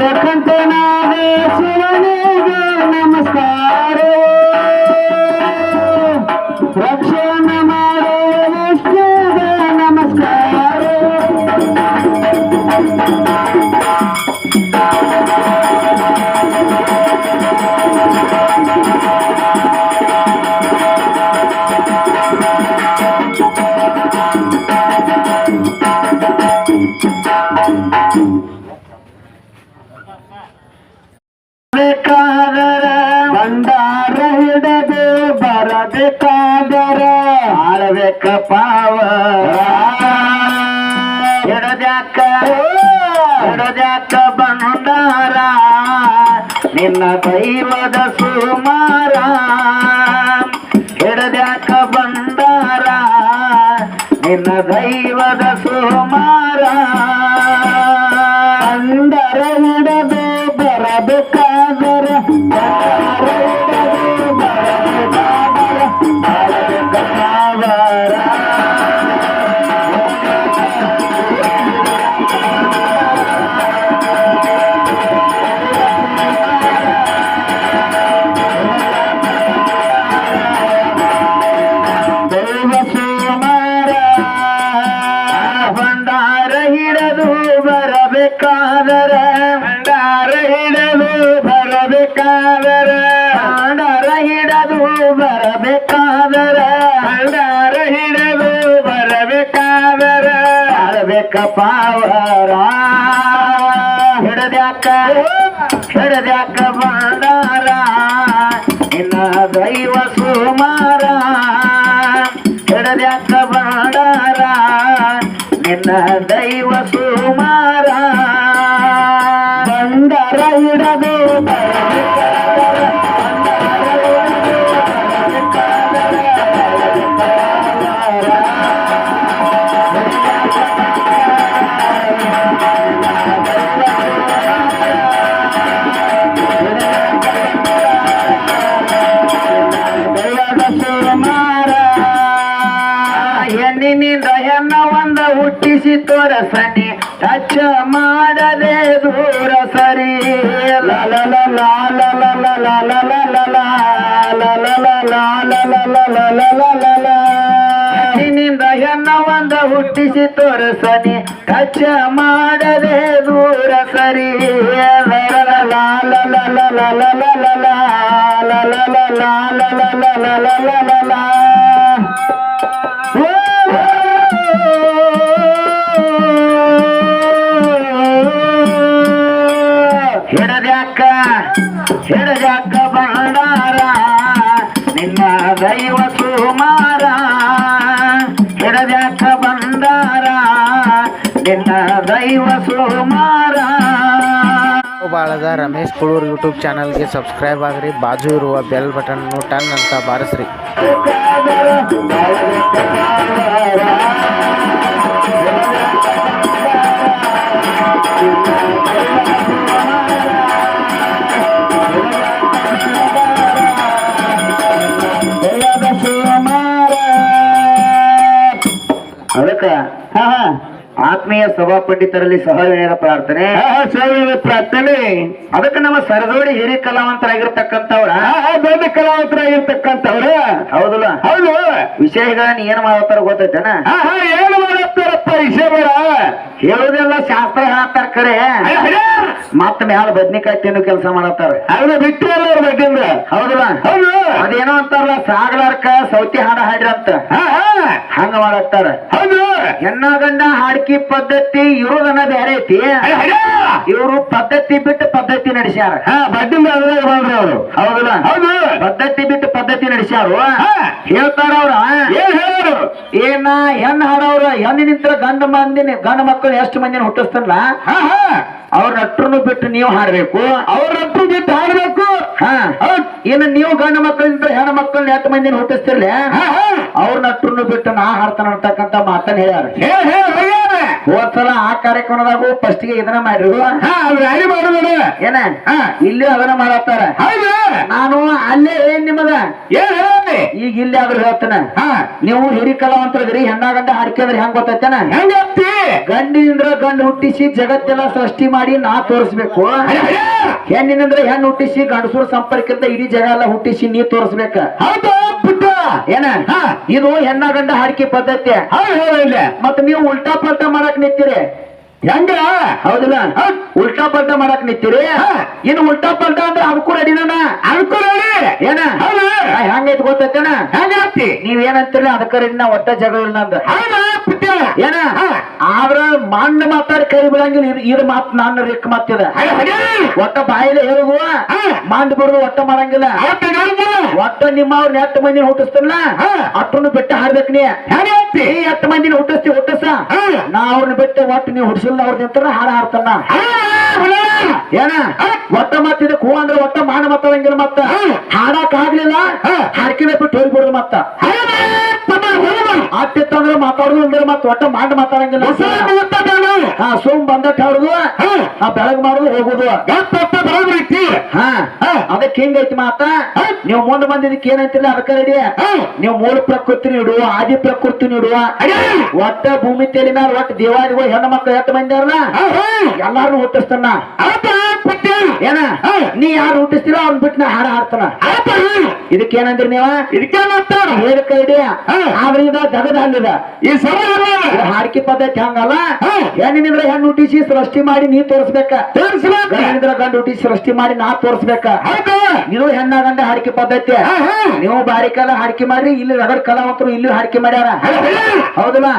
लखं ते ಭಂಡಾರ ಹಿಡದು ಬರಬೇಕಾದರ ಆಳ್ಬೇಕ ಪಾವ. ಹಿಡದ್ಯಾಕ ಹಿಡದ್ಯಾಕ ಭಂಡಾರ ನಿನ್ನ ದೈವದ ಸುಮಾರ. ಹಿಡದ್ಯಾಕ ಭಂಡಾರ ನಿನ್ನ ದೈವದ ಸುಮಾರ. ತೋರಸನಿ ಟಚ್ ಮಾಡದೆ ದೂರ ಸರಿ ಲಲ ಲಲ ಲಲ ಲಲ ಲಲ ಲಲ ಹುಟ್ಟಿಸಿ ತೋರಸನಿ ಟಚ್ ಮಾಡದೆ ದೂರ ಸರಿ ಲಾಲ ಲಲ ಲಲ ಲಲ ಲಲ ಲಲ ಲಲ ಲಲ ಹಿಡಜಾಕ ಬಂಡಾರ ನಿನ್ನ ದೈವ ಸುಮಾರ. ಹಿಡಜಾಕ ಬಂಡಾರ ನಿನ್ನ ದೈವ ಸುಮಾರ. ಬಾಳದ ರಮೇಶ್ ಕುಳೂರ್ ಯೂಟ್ಯೂಬ್ ಚಾನಲ್ಗೆ ಸಬ್ಸ್ಕ್ರೈಬ್ ಆಗ್ರಿ ಬಾಜು ಇರುವ ಬೆಲ್ ಬಟನ್ ಟನ್ ಅಂತ ಬಾರಿಸ್ರಿ. ಆತ್ಮೀಯ ಸಭಾ ಪಂಡಿತರಲ್ಲಿ ಸಹವಿನಯದ ಪ್ರಾರ್ಥನೆ ಸಹವಿನಯದ ಪ್ರಾರ್ಥನೆ. ಅದಕ್ಕೆ ನಮ್ಮ ಸರದೋಡಿ ಹಿರಿಯ ಕಲಾವಂತರಾಗಿರ್ತಕ್ಕಂಥವ್ರ. ದೊಡ್ಡ ಕಲಾವಂತರಾಗಿರ್ತಕ್ಕಂಥವ್ರ. ಹೌದಲ್ಲ? ಹೌದು. ವಿಷಯಗಳನ್ನ ಏನ್ ಮಾಡತ್ತಾರ ಗೊತ್ತೈತೇನ ಏನು ಮಾಡತ್ತಾರಪ್ಪ ವಿಷಯಗಳ? ಹೇಳುದೆಲ್ಲ ಶಾಸ್ತ್ರ ಹೇಳ್ತಾರ ಕರೆ. ಮತ್ತ ಮ್ಯಾಲ ಬದ್ನಿಕಾಯಿ ತಿನ್ನು ಕೆಲಸ ಮಾಡತ್ತಾರ. ಅವ್ರ ಬಿಟ್ಟು ಅವ್ರ ಬಡ್ಡಿಂದ ಹೌದಲ್ಲ? ಹೌದು. ಅದೇನೋ ಅಂತಾರಲ್ಲ ಸಾಗಲಾರ್ಕ ಸೌತಿ ಹಾಡ ಹಾಡ್ರಂತ ಹಂಗ ಮಾಡತ್ತಾರ. ಹೌದು. ಹೆಣ್ಣ ಗಂಡ ಹಾಡ್ಕಿ ಪದ್ಧತಿ ಇರೋದನ್ನ ಬೇರೆ ಐತಿ. ಇವರು ಪದ್ಧತಿ ಬಿಟ್ಟು ಪದ್ಧತಿ ನಡೆಸ್ಯಾರ. ಬಡ್ಡಿಂದ ಅವರು. ಹೌದಲ್ಲ? ಹೌದು. ಪದ್ಧತಿ ಬಿಟ್ಟು ಪದ್ಧತಿ ನಡೆಸ್ಯಾರು. ಹೇಳ್ತಾರ ಅವ್ರ? ಏನ್ ಹೇಳೋರು ಏನ ಹೆಣ್ಣು ಹಾಡವ್ರ ಹೆಣ್ಣಿನಿಂದ ಗಂಡ ಮಂದಿನ ಗಂಡ ಮಕ್ಕಳು ಎಷ್ಟು ಮಂದಿನ ಹುಟ್ಟಿಸ್ತಲ್ಲ ಅವ್ರ ನಟ್ರನ್ನು ಬಿಟ್ಟು ನೀವು ಹಾಡ್ಬೇಕು. ಅವ್ರ ನಟ್ರು ಬಿಟ್ಟು ಹಾಡ್ಬೇಕು. ಹಾ. ಇನ್ನು ನೀವು ಗಂಡ ಮಕ್ಕಳಿಂದ ಹೆಣ್ಣು ಮಕ್ಕಳನ್ನ ಎಷ್ಟು ಮಂದಿನ ಹುಟ್ಟಿಸ್ತಿರ್ಲಿ? ಅವ್ರ ನಟ್ರನ್ನು ಬಿಟ್ಟು ನಾ ಹಾಡ್ತಾನ ಅಂತಕ್ಕಂತ ಮಾತನ್ನ ಹೇಳ್ಯಾರ. ಹೋದ್ಸಲ ಆ ಕಾರ್ಯಕ್ರಮದಾಗು ಫಸ್ಟ್ಗೆ ಇದನ್ನ ಮಾಡ್ರಿ ಏನ? ಇಲ್ಲಿ ಅದನ್ನ ಮಾಡತ್ತಾರ. ನಾನು ಅಲ್ಲೇ ಏನ್ ಈಗ ಇಲ್ಲಿ ಆದ್ರೂ ಹೇಳ್ತಾನ. ನೀವು ಹಿರಿ ಕಲಾವಂತರದ್ರಿ ಹೆಣ್ಣ ಗಂಡ ಹಾಡ್ಕೊಂಡ್ರೆ ಹೆಂಗ್ ಗೊತ್ತೈತೇನ ಗಂಡಿನಿಂದ್ರ ಗಂಡು ಹುಟ್ಟಿಸಿ ಜಗತ್ತೆಲ್ಲ ಸೃಷ್ಟಿ ಮಾಡಿ ನಾ ತೋರಿಸ್ಬೇಕು. ಹೆಣ್ಣಿನಿಂದ ಹೆಣ್ಣು ಹುಟ್ಟಿಸಿ ಗಂಡಸೂರ್ ಸಂಪರ್ಕದಿಂದ ಇಡೀ ಜಗ ಎಲ್ಲ ಹುಟ್ಟಿಸಿ ನೀ ತೋರಿಸ್ಬೇಕ. ಏನ? ಇದು ಹೆಣ್ಣ ಗಂಡ ಹಾಡಿಕೆ ಪದ್ಧತಿ. ಮತ್ತೆ ನೀವು ಉಲ್ಟಾ ಪಲ್ಟಾ ಮಾಡಕ್ ನಿಂತೀರಿ. ಹೆಂಗ ಹೌದಿಲ್ಲ? ಉಲ್ಟಾ ಪಲ್ಟಾ ಮಾಡಕ್ ನಿಂತೀರಿ? ಇನ್ನು ಉಲ್ಟಾ ಪಲ್ಟಾ ಅಂದ್ರೆ ಅವಕ್ಕೂ ರೆಡಿನ ಅದಕ್ಕೂ ರೆಡಿ ಏನ? ಹೆಂಗೈತಿ ಗೊತ್ತೈತೇನ? ಹೆಂಗಾಗ್ತಿ ನೀವ್ ಏನಂತೀರಿ? ಅದಕ್ಕ ನಾ ಒಟ್ಟ ಜಗಳ ನಂದು. ಏನ? ಆದ್ರ ಮಣ್ಣು ಮಾತಾಡಿ ಕೈ ಬಿಡಂಗಿಲ್ಲ. ಇದು- ಮಾತ್ ನನ್ನ ರಿಕ್ ಮಾತಿದ ಒಟ್ಟ ಬಾಯಿಲೆ ಹೇಳುದು ಮಂಡ್ ಬಿಡುದು ಒಟ್ಟ ಮಾಡಂಗಿಲ್ಲ. ಒಟ್ಟ ನಿಮ್ಮ ಅವ್ರ ನೆಟ್ಟ ಮಂದಿನ ಹುಟ್ಟಿಸ್ತಲ್ಲ ಅಟ್ಟನ್ನು ಬಿಟ್ಟು ಹಾಡ್ಬೇಕು ನೀ. ಎಟ್ಟು ಮಂದಿನ ಹುಟ್ಟಿಸ್ತಿ ಹುಟ್ಟಿಸ. ನಾ ಅವ್ರನ್ನ ಬಿಟ್ಟು ಒಟ್ಟು ನೀವು ಹುಟ್ಟಿಸಿಲ್ಲ ಅವ್ರ ನಿಂತರ ಹಾಡ ಹಾಡ್ತಾನ ಏನ? ಒಟ್ಟ ಮತ್ತಿದ ಹೂ ಅಂದ್ರೆ ಒಟ್ಟ ಮಾನ ಮಾತಾಡಂಗಿಲ್ಲ ಮತ್ತ. ಹಾಡಕ್ ಆಗ್ಲಿಲ್ಲ ಹಾಡ್ಕಿನ ಬಿಟ್ಟು ಹೋಗ್ಬಿಡುದು ಮತ್ತ. ಆತಿತ್ತಂದ್ರೆ ಮಾತಾಡುದು ಅಂದ್ರೆ ಮತ್ತ ಒಟ್ಟ ಮಾಡ ಮಾತಾಡಂಗಿಲ್ಲ ಹಾ ಸುಮ್ ಬಂದಟ್ ಹಾಡುದು ಆ ಬೆಳಗ್ ಮಾಡುದು ಹೋಗುದು. ಹಾ. ಅದಕ್ಕೆ ಹಿಂಗೈತಿ ಮಾತ. ನೀವು ಮುಂದೆ ಬಂದಿದ್ದಕ್ಕೆ ಏನಂತಿಲ್ಲ ಅದಕ್ಕೆ ರೆಡಿ ನೀವು ಮೂಲ ಪ್ರಕೃತಿ ನೀಡುವ ಆದಿ ಪ್ರಕೃತಿ ನೀಡುವ ಒಟ್ಟ ಭೂಮಿ ತಲೆ ಮೇಲೆ ಒಟ್ಟ ದೇವಾದಿಗಳು ಹೆಣ್ಣು ಮಕ್ಕಳು ಎಷ್ಟು ಮಂದಿ ಅಲ್ಲ ಎಲ್ಲಾರು ಹುಟ್ಟಿಸ್ತಾನ. ಏನ? ನೀ ಯಾರು ಹುಟ್ಟಿಸ್ತೀರೋ ಅವ್ನ ಬಿಟ್ಟು ನಾ ಹಾಡ ಹಾಡ್ತಾನ. ಇದಕ್ಕೇನಂದ್ರಿ ನೀವ? ಇದಕ್ಕೇನಂತಾರ ಆದ್ರೆ ಇದ ಜಗದ ಅಲ್ಲಿದ. ಈ ಹಾಡಿಕೆ ಪದ್ಧತಿ ಹಂಗಲ್ಲ? ಹೆಣ್ಣಿನಿಂದ್ರ ಹೆಣ್ಣು ಹುಟ್ಟಿಸಿ ಸೃಷ್ಟಿ ಮಾಡಿ ನೀ ತೋರಿಸ್ಬೇಕ. ಗಂಡಿನಿಂದ್ರ ಗಂಡು ಹುಟ್ಟಿ ಸೃಷ್ಟಿ ಮಾಡಿ ನಾ ತೋರಿಸ್ಬೇಕ. ಇದು ಹೆಣ್ಣ ಗಂಡ ಹಾಡಿಕೆ ಪದ್ಧತಿ. ನೀವು ಬಾರಿ ಕಾಲ ಹಾಡಿಕೆ ಮಾಡ್ರಿ ಇಲ್ಲಿ ರಗಡ್ ಕಲಾವಂತರು ಇಲ್ಲಿ ಹಾಡಿಕೆ ಮಾಡ್ಯಾರ. ಹೌದಲ್ಲ?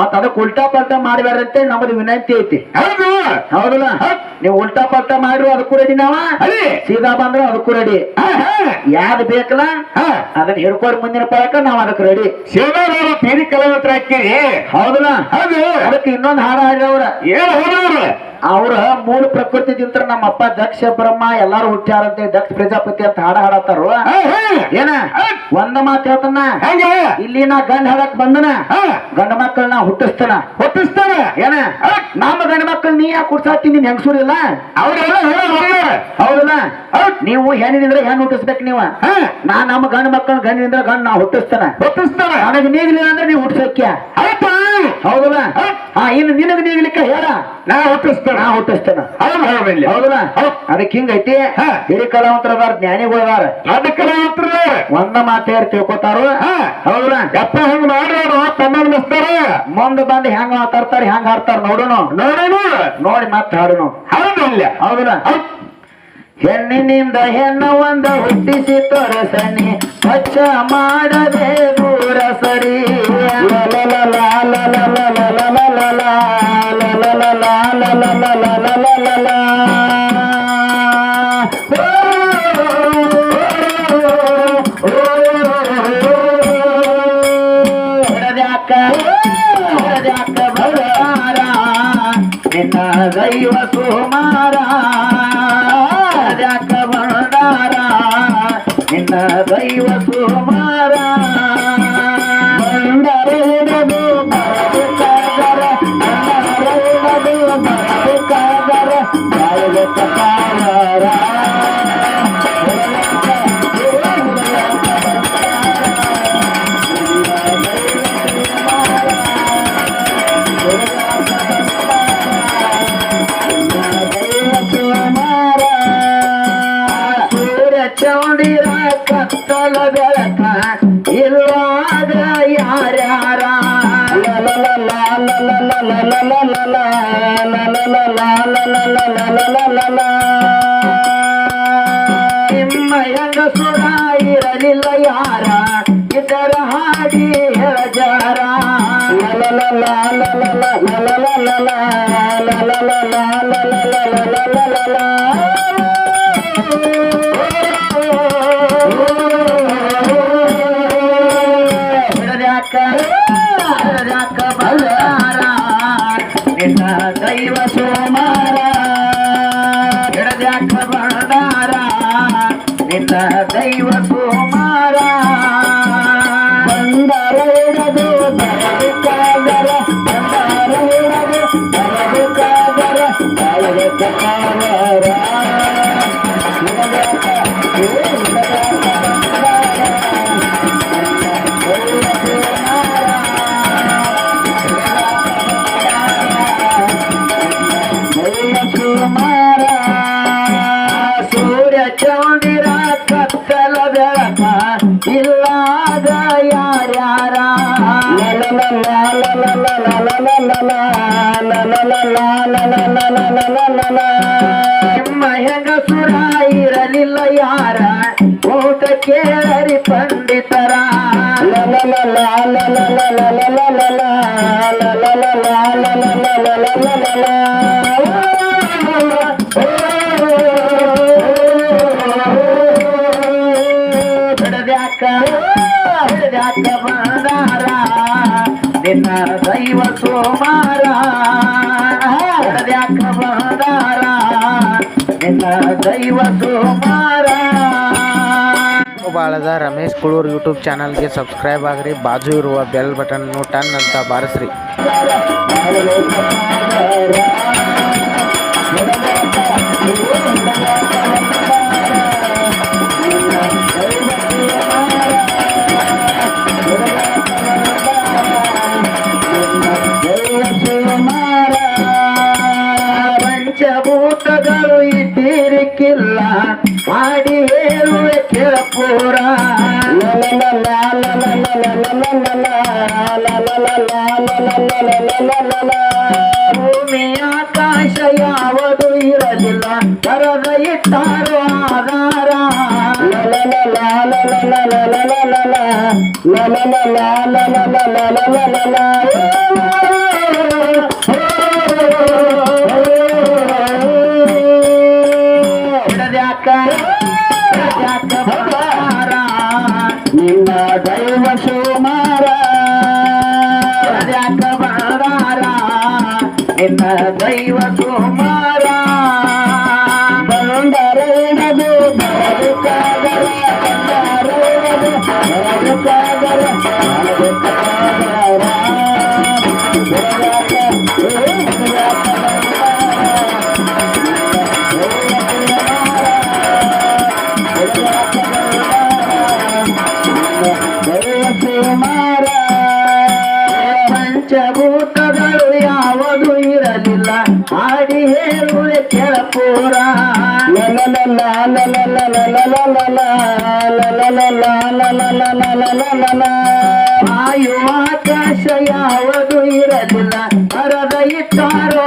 ಮತ್ತ ಅದಕ್ಕೆ ಉಲ್ಟಾ ಪಲ್ಟಾ ಮಾಡಬೇಡ್ರಂತೆ ನಮ್ಮದು ವಿನಂತಿ ಐತಿ. ಹೌದಲ್ಲ? ನೀವು ಉಲ್ಟಾ ಪಲ್ಟಾ ಮಾಡ್ರು ಅದಕ್ಕೂ ರೆಡಿ ನಾವ? ಸೀದಾ ಬಂದ್ರು ಅದಕ್ಕೂ ರೆಡಿ ಯಾವ್ದು ಬೇಕಲ್ಲ ಅದನ್ನ ಹಿಡ್ಕೊಂಡು ಮುಂದಿನ ಪಾಯಕ ನಾವ್ ಅದಕ್ಕೆ ರೆಡಿ ಪೀರಿ ಕಲಾವಂತರ ಹಾಕಿರಿ. ಹೌದಲ್ಲ? ಹೌದು. ಅದಕ್ಕೆ ಇನ್ನೊಂದು ಹಾಡ ಹಾಡಿದವ್ರ ಏನ್ ಹೋದವ್ರು ಅವ್ರ ಮೂಲ ಪ್ರಕೃತಿ ತಿಂತ್ರ ನಮ್ಮ ಅಪ್ಪ ದಕ್ಷ ಬ್ರಹ್ಮ ಎಲ್ಲಾರು ಹುಟ್ಟ್ಯಾರಂತೆ ದಕ್ಷ ಪ್ರಜಾಪತಿ ಅಂತ ಹಾಡ ಹಾಡತ್ತಾರು. ಏನ? ಒಂದ ಮಾತು ಹೇಳ್ತಾನ? ಇಲ್ಲಿ ನಾ ಗಂಡ ಹಾಡಕ್ ಬಂದನ. ಗಂಡ ಮಕ್ಕಳನ್ನ ಹುಟ್ಟಿಸ್ತಾನ. ಹುಟ್ಟಿಸ್ತಾನ. ಏನ? ನಮ್ಮ ಗಂಡ ಮಕ್ಕಳು ನೀ ಯಾಕೆ ಕುಡ್ಸಾತಿ ನೀನ್ ಹೆಂಗಸೂರಿಲ್ಲ ಹೌದಲ್ಲ? ನೀವು ಹೆಣ್ಣಿನಿಂದ್ರೆ ಹೆಣ್ಣು ಹುಟ್ಟಿಸ್ಬೇಕು ನೀವ. ನಾ ನಮ್ಮ ಗಂಡ ಮಕ್ಕಳ ಗಂಡಿನಿಂದ ಗಂಡ ನಾ ಹುಟ್ಟಿಸ್ತಾನ. ಹುಟ್ಟಿಸ್ತಾನ. ನನಗೆ ನೀಗ್ಲಿಲ್ಲ ಅಂದ್ರೆ ನೀವು ಹುಟ್ಟಿಸಕ್ಯ ಹೌದಲ್ಲ? ಹಾ. ಇನ್ನು ನಿನಗೆ ನೀಗ್ಲಿಕ್ಕೆ ಹೇಳ. ನಾ ಹುಟ್ಟಿಸ್ತಾರ ನಾ ಹುಟ್ಟಿಸ್ತಾನ. ಐತಿ ಹೌದಲ್ಲ? ಅದಕ್ಕೆ ಹಿಂಗೈತಿ. ಹಿರಿ ಕಲಾವಂತರ ಅದಾರ. ಜ್ಞಾನಿಗಳು ಅದಾರ ಕಲಾವಂತರ ಒಂದ ಮಾತೆ ತಿಳ್ಕೊತಾರು? ಹೌದಲ್ಲ? ಯಪ್ಪ ಹಂಗ ಮಾಡೋರು ತಮ್ಮಸ್ತಾರ ಮುಂದೆ ಬಂದು ಹೆಂಗ್ ಮಾತಾಡ್ತಾರ ಹೆಂಗ ಹಾಡ್ತಾರ ನೋಡೋಣ ನೋಡೋಣ ನೋಡಿ ಮತ್ತೆ ಹಾಡೋಣ ಹೌದಿಲ್ಲ? ಹೌದಲ್ಲ ಹೆಣ್ಣಿನಿಂದ ಹೆಣ್ಣ ಒಂದ ಹುಟ್ಟಿಸಿ ತೋರಸನಿ ಸ್ವಚ್ಛ ಮಾಡದೆ ದೂರ ಸರಿ. దైవ సుమార Ramesh Kulur YouTube channel subscribe Agri बाजू बेल बटन टन अंत बारस रही ತೀರಿಕ್ಕಿಲ್ಲ ಮಾಡಿ ಹೇಳುವೆ ಕೇಳಪೂರ ಭೂಮಿ ಆಕಾಶ ಯಾವುದು ಇರಲಿಲ್ಲ ಬರದ ಇಟ್ಟಾರು ಆಧಾರ ಲ que nada iba a tomar. ಆಯು ಆಕಾಶ ಯಾವುದು ಇರದಿಲ್ಲ ಪರದಯಿತ್ತಾರೋ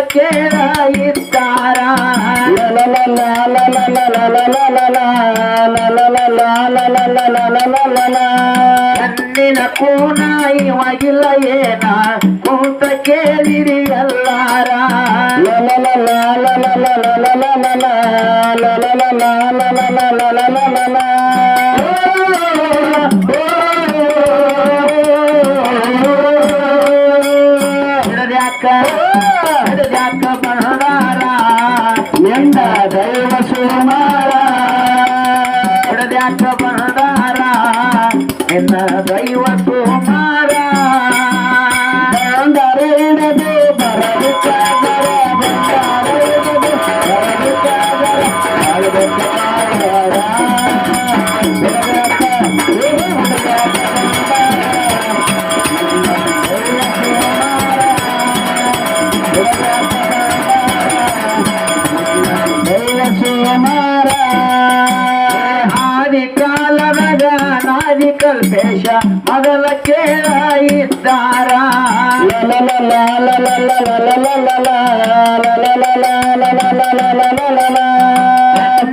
ಮೊದಲ ಕೇಳ ಇದ್ದಾರ ಕಣ್ಣಿನ ಕೋಣ ಇವಾಗಿಲ್ಲ ಏನ ಕೂತ ಕೇಳಿರಿ ಎಲ್ಲಾರ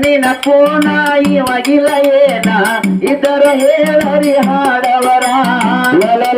ನಿನ್ನ ಕೋಣ ಇವಾಗಿಲ್ಲ ಏನ ಇದರ ಹೇಳರಿ ಹಾಡವರ ಹಿಡದ್ಯಾಕ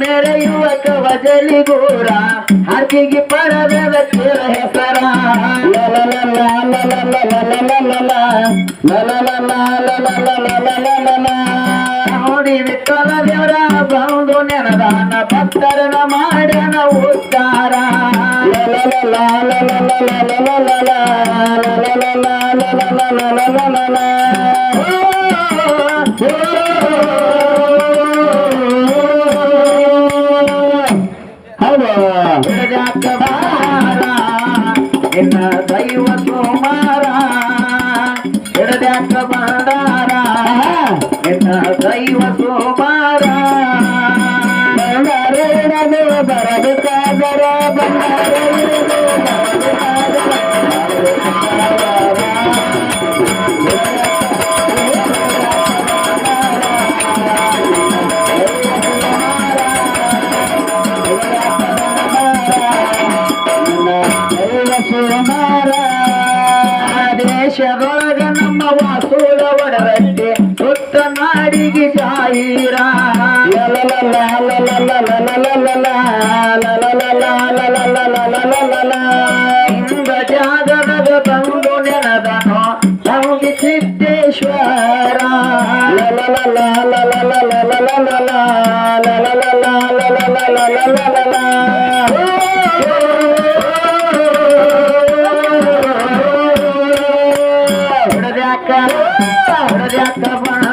ಮೆರೆಯುವ ಕವಜಲಿಗೂರ ಹಕ್ಕಿಗೆ ಪರದದ ಕೇಳ ಹೆಸರ ನೋಡಿ ವಿಠಲ ದೇವರ ಬಂದು ನೆನದಾನ ಭಕ್ತರನ ಮಾಡ್ಯನ la la la శ్రీరా ఇంద జాగరద తంబు నెనదను సంగి సిద్ధేశ్వర హృదయ హృదయ